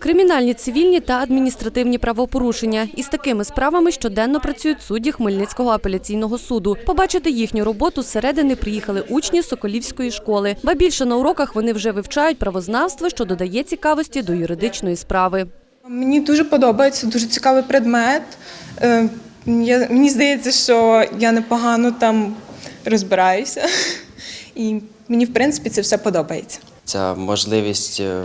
Кримінальні, цивільні та адміністративні правопорушення. Із такими справами щоденно працюють судді Хмельницького апеляційного суду. Побачити їхню роботу зсередини приїхали учні Соколівської школи. Ба більше на уроках вони вже вивчають правознавство, що додає цікавості до юридичної справи. Мені дуже подобається, дуже цікавий предмет. Е, Я, мені здається, що я непогано там розбираюся. І мені, в принципі, це все подобається. Ця можливість е,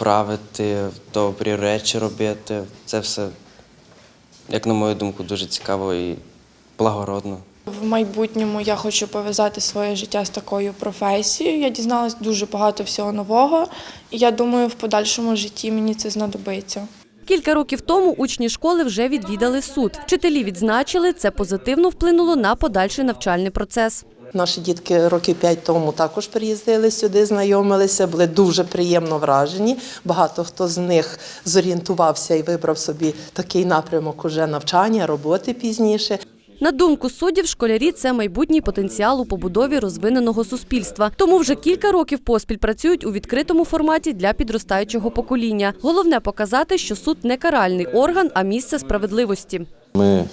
правити, добрі речі робити. Це все, як на мою думку, дуже цікаво і благородно. В майбутньому я хочу пов'язати своє життя з такою професією. Я дізналась дуже багато всього нового, і я думаю, в подальшому житті мені це знадобиться. Кілька років тому учні школи вже відвідали суд. Вчителі відзначили, це позитивно вплинуло на подальший навчальний процес. Наші дітки років п'ять тому також приїздили сюди, знайомилися, були дуже приємно вражені. Багато хто з них зорієнтувався і вибрав собі такий напрямок уже навчання, роботи пізніше. На думку суддів, школярі це майбутній потенціал у побудові розвиненого суспільства. Тому вже кілька років поспіль працюють у відкритому форматі для підростаючого покоління. Головне показати, що суд не каральний орган, а місце справедливості. Ми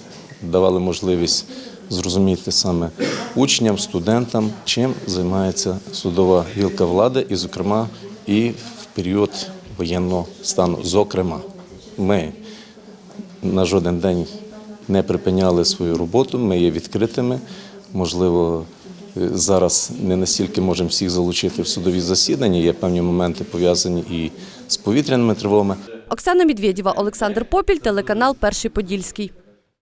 давали можливість зрозуміти саме учням, студентам, чим займається судова гілка влади, і, зокрема, і в період воєнного стану. Зокрема, ми на жоден день не припиняли свою роботу, ми є відкритими. Можливо, е, зараз не настільки можемо всіх залучити в судові засідання. Є певні моменти пов'язані і з повітряними тривогами. Оксана Медведєва, Олександр Попіль, телеканал Перший Подільський.